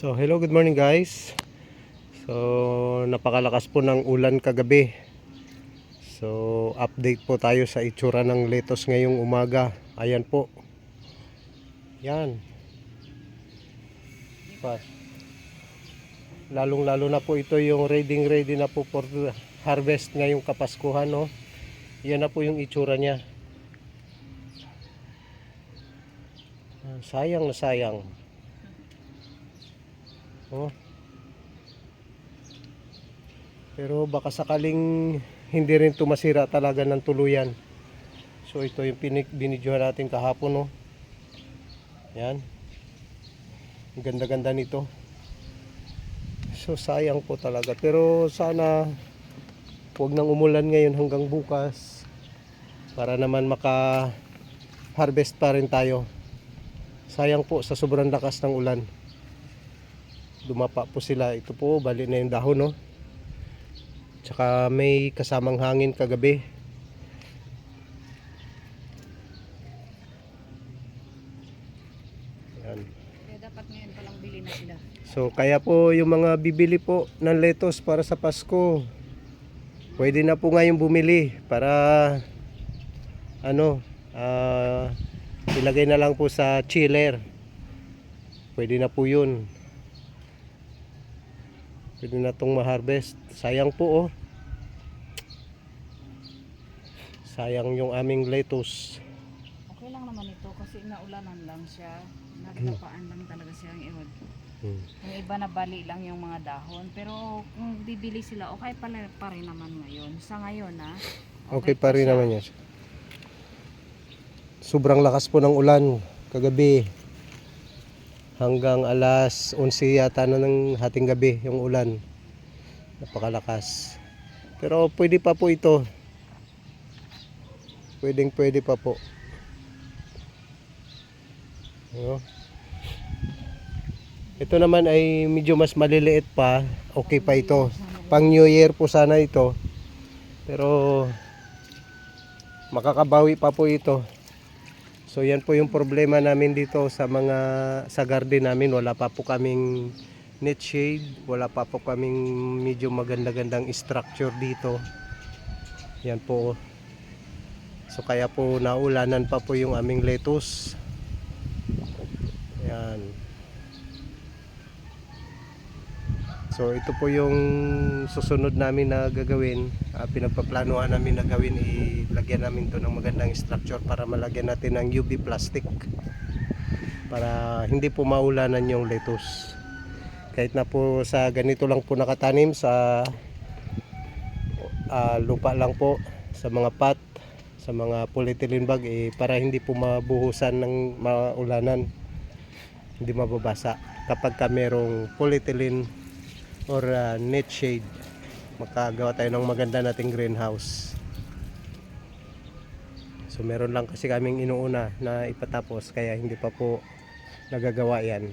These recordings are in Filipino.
So, hello, good morning guys. So, napakalakas po ng ulan kagabi. So, update po tayo sa itsura ng lettuce ngayong umaga. Ayan po. Yan. Pa. Lalong lalo na po ito yung ready ready na po for harvest ngayong kapaskuhan, no? Yan na po yung itsura niya. Sayang na sayang. Oh. Pero baka sakaling hindi rin ito masira talaga ng tuluyan. So ito yung binidyohan natin kahapon no. Yan. Ang ganda-ganda nito. So sayang po talaga. Pero sana huwag nang umulan ngayon hanggang bukas para naman maka harvest pa rin tayo. Sayang po sa sobrang lakas ng ulan dumapa po sila. Ito po bali na yung dahon no? Tsaka may kasamang hangin kagabi. Yan. Kaya dapat ngayon palang bili na sila. so kaya po yung mga bibili po ng lettuce para sa Pasko. Pwede na po ngayong bumili para ano ah, ilagay na lang po sa chiller. Pwede na po yun Pwede na itong ma-harvest. Sayang po oh. Sayang yung aming lettuce. Okay lang naman ito kasi naulanan lang siya. Nagkapaan lang talaga siya ang ihod. Hmm. Yung iba na bali lang yung mga dahon. Pero kung bibili sila, okay pala pa rin naman ngayon. Sa ngayon ha. Okay pa rin siya. naman yan. Sobrang lakas po ng ulan kagabi. Hanggang alas 11 yata na ng hating gabi yung ulan. Napakalakas. Pero pwede pa po ito. Pwedeng pwede pa po. Ano? Ito naman ay medyo mas maliliit pa. Okay pa ito. Pang New Year po sana ito. Pero makakabawi pa po ito. So yan po yung problema namin dito sa mga sa garden namin. Wala pa po kaming net shade, wala pa po kaming medyo maganda-gandang structure dito. Yan po. So kaya po naulanan pa po yung aming lettuce. Yan. So ito po yung susunod namin na gagawin. Ah, pinagpaplanuhan namin na gawin ilagyan namin to ng magandang structure para malagyan natin ng UV plastic para hindi po maulanan yung lettuce. Kahit na po sa ganito lang po nakatanim sa ah, lupa lang po sa mga pot sa mga polyethylene bag eh, para hindi po mabuhusan ng maulanan hindi mababasa kapag ka merong polyethylene or uh, net shade. Makagawa tayo ng maganda nating greenhouse. So meron lang kasi kaming inuuna na ipatapos kaya hindi pa po nagagawa yan.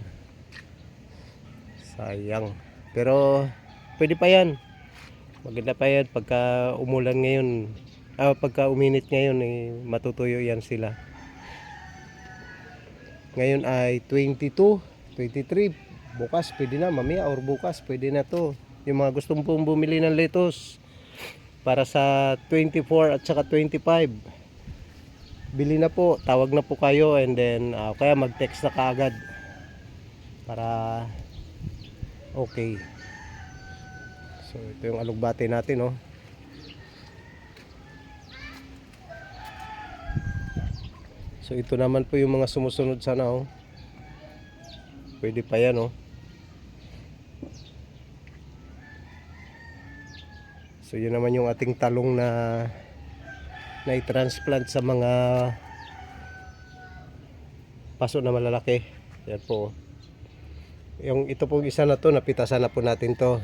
Sayang. Pero pwede pa yan. Maganda pa yan. Pagka umulan ngayon ah, pagka uminit ngayon eh, matutuyo yan sila. Ngayon ay 22 23 bukas pwede na mamaya or bukas pwede na to. Yung mga gustong pong bumili ng lettuce para sa 24 at saka 25 bili na po tawag na po kayo and then ah, kaya mag text na kaagad. Para okay. So ito yung alugbate natin oh. So ito naman po yung mga sumusunod sana oh. Pwede pa yan oh So yun naman yung ating talong na na i-transplant sa mga paso na malalaki. Yan po. Yung ito pong isa na to, napitasan na po natin to.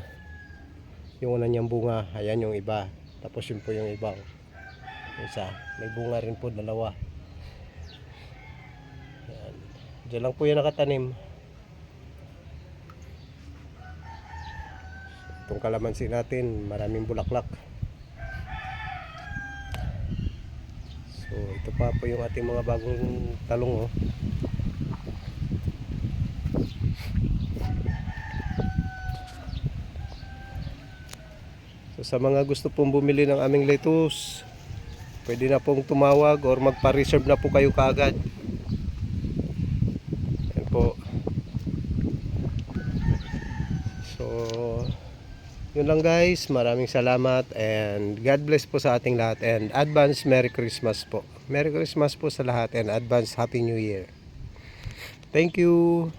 Yung una niyang bunga, ayan yung iba. Tapos yun po yung iba. oh. Yung Isa, may bunga rin po, dalawa. Yan. Diyan lang po yan nakatanim. itong kalamansi natin maraming bulaklak so ito pa po yung ating mga bagong talong oh. so sa mga gusto pong bumili ng aming lettuce pwede na pong tumawag or magpa-reserve na po kayo kaagad yun lang guys. Maraming salamat and God bless po sa ating lahat and advance Merry Christmas po. Merry Christmas po sa lahat and advance Happy New Year. Thank you.